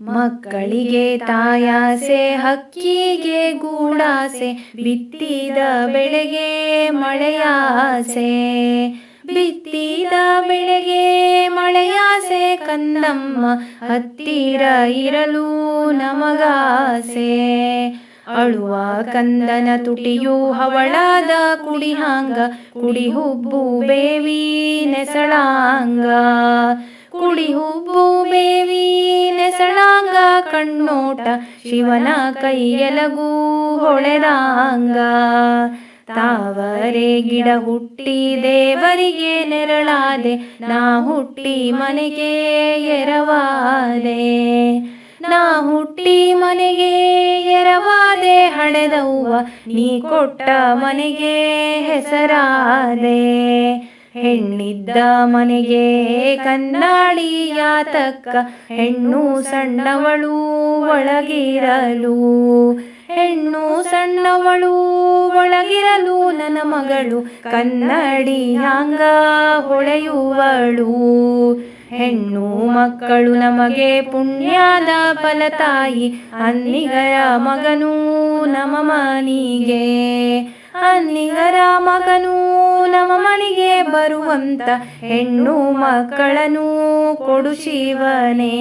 ಮಕ್ಕಳಿಗೆ ತಾಯಾಸೆ, ಹಕ್ಕಿಗೆ ಗೂಡಾಸೆ, ಬಿತ್ತಿದ ಬೆಳೆಗೆ ಮಳೆಯಾಸೆ. ಬಿತ್ತಿದ ಬೆಳೆಗೆ ಮಳೆಯಾಸೆ, ಕಂದಮ್ಮ, ಹತ್ತಿರ ಇರಲು ನಮಗಾಸೆ. ಅಳುವ ಕಂದನ ತುಟಿಯು ಹವಳಾದ ಕುಡಿಹಾಂಗ ಕುಡಿ ಹುಬ್ಬು ಬೇವಿ, ನೆಸಳಾಂಗ. ಕುಡಿ ಹುಬ್ಬು ಬೇವಿ ನೆಸಳಾಂಗ ಕಣ್ಣೋಟ, ಶಿವನ ಕೈಯಲಗೂ ಹೊಳೆದಾಂಗ. ತಾವರೆ ಗಿಡ ಹುಟ್ಟಿ ದೇವರಿಗೆ ನೆರಳಾದೆ, ನಾ ಹುಟ್ಟಿ ಮನೆಗೆ ಎರವಾದೆ. ನಾ ಹುಟ್ಟಿ ಮನೆಗೆ ಎರವಾದೆ, ಹಣೆದವ್ವ ನೀ ಕೊಟ್ಟ ಮನೆಗೆ ಹೆಸರಾದೆ. ಹೆಣ್ಣಿದ್ದ ಮನೆಗೆ ಕನ್ನಾಡಿಯಾತಕ್ಕ ಹೆಣ್ಣು ಸಣ್ಣವಳು ಒಳಗಿರಲು. ಹೆಣ್ಣು ಸಣ್ಣವಳು ಒಳಗಿರಲು ನನ್ನ ಮಗಳು ಕನ್ನಡಿಯಾಂಗ ಹೊಳೆಯುವಳು. ಹೆಣ್ಣು ಮಕ್ಕಳು ನಮಗೆ ಪುಣ್ಯದ ಫಲತಾಯಿ, ಅನ್ನಿಗರ ಮಗನೂ ನಮ್ಮ ಮನಿಗೆ. ಅನ್ನಿಗರ ಮಗನೂ ಮನೆಗೆ ಬರುವಂತ ಹೆಣ್ಣು ಮಕ್ಕಳನ್ನು ಕೊಡು ಶಿವನೇ.